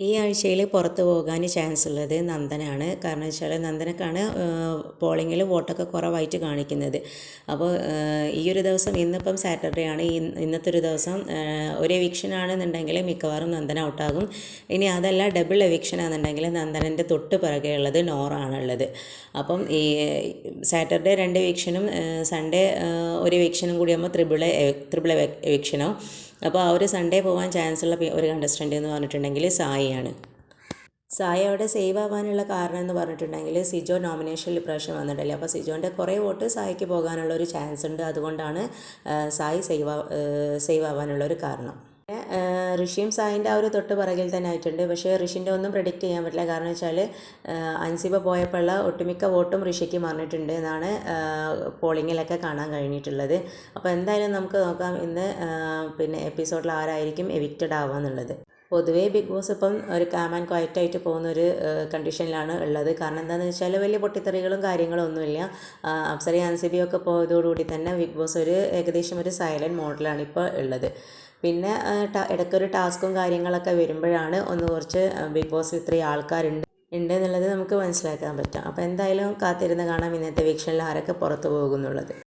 ഈ ആഴ്ചയിൽ പുറത്ത് പോകാൻ ചാൻസ് ഉള്ളത് നന്ദനാണ്. കാരണം വെച്ചാൽ നന്ദനക്കാണ് പോളിങ്ങിൽ വോട്ടൊക്കെ കുറവായിട്ട് കാണിക്കുന്നത്. അപ്പോൾ ഈ ഒരു ദിവസം ഇന്നിപ്പം സാറ്റർഡേ ആണ്. ഇന്നത്തെ ഒരു ദിവസം ഒരു എവിക്ഷൻ ആണെന്നുണ്ടെങ്കിൽ മിക്കവാറും നന്ദന ഔട്ടാകും ഇനി അതല്ല ഡബിൾ എവിക്ഷൻ ആണെന്നുണ്ടെങ്കിൽ നന്ദനന്റെ തൊട്ട് പിറകെ ഉള്ളത് നോറാണുള്ളത് അപ്പം ഈ സാറ്റർഡേ രണ്ട് എവിക്ഷനും സൺഡേ ഒരു എവിക്ഷനും കൂടി ആകുമ്പോൾ ത്രിബിൾ ത്രിബിൾ എവിക്ഷനോ അപ്പോൾ ആ ഒരു സൺഡേ പോകാൻ ചാൻസ് ഉള്ള ഒരു കണ്ടസ്റ്റന്റ് എന്ന് പറഞ്ഞിട്ടുണ്ടെങ്കിൽ സായിയാണ്. സായി അവിടെ സേവ് ആവാനുള്ള കാരണം എന്ന് പറഞ്ഞിട്ടുണ്ടെങ്കിൽ സിജോ നോമിനേഷനിൽ ഇപ്രാവശ്യം വന്നിട്ടില്ല. അപ്പോൾ സിജോന്റെ കുറേ വോട്ട് സായിക്ക് പോകാനുള്ള ഒരു ചാൻസ് ഉണ്ട്. അതുകൊണ്ടാണ് സായി സേവ് സേവ് ആവാനുള്ള ഒരു കാരണം. ഋഷിയും സായിന്റെ ആ ഒരു തൊട്ട് പിറകിൽ തന്നെ ആയിട്ടുണ്ട്. പക്ഷേ ഋഷിന്റെ ഒന്നും പ്രഡിക്റ്റ് ചെയ്യാൻ പറ്റില്ല. കാരണം വെച്ചാൽ അൻസിബ പോയപ്പോഴുള്ള ഒട്ടുമിക്ക വോട്ടും ഋഷിക്ക് മറിഞ്ഞിട്ടുണ്ട് എന്നാണ് പോളിങ്ങിലൊക്കെ കാണാൻ കഴിഞ്ഞിട്ടുള്ളത്. അപ്പോൾ എന്തായാലും നമുക്ക് നോക്കാം ഇന്ന് പിന്നെ എപ്പിസോഡിൽ ആരായിരിക്കും എവിക്റ്റഡ് ആവുക എന്നുള്ളത്. പൊതുവേ ബിഗ് ബോസ് ഇപ്പം ഒരു കാം ആൻഡ് ക്വയറ്റ് ആയിട്ട് പോകുന്ന ഒരു കണ്ടീഷനിലാണ് ഉള്ളത്. കാരണം എന്താണെന്ന് വെച്ചാൽ വലിയ പൊട്ടിത്തെറികളും കാര്യങ്ങളും ഒന്നുമില്ല അപ്സര ഒക്കെ പോയതോടുകൂടി തന്നെ ബിഗ് ബോസ് ഒരു ഏകദേശം ഒരു സൈലന്റ് മോഡലാണ് ഇപ്പോൾ ഉള്ളത്. പിന്നെ ഇടയ്ക്കൊരു ടാസ്കും കാര്യങ്ങളൊക്കെ വരുമ്പോഴാണ് ഒന്ന് കുറച്ച് ബിഗ് ബോസ് ഇത്രയും ആൾക്കാരുണ്ട് ഉണ്ട് എന്നുള്ളത് നമുക്ക് മനസ്സിലാക്കാൻ പറ്റാം. അപ്പോൾ എന്തായാലും കാത്തിരുന്ന് കാണാം ഇന്നത്തെ വീക്ഷണിൽ ആരൊക്കെ പുറത്തു പോകുന്നുള്ളത്.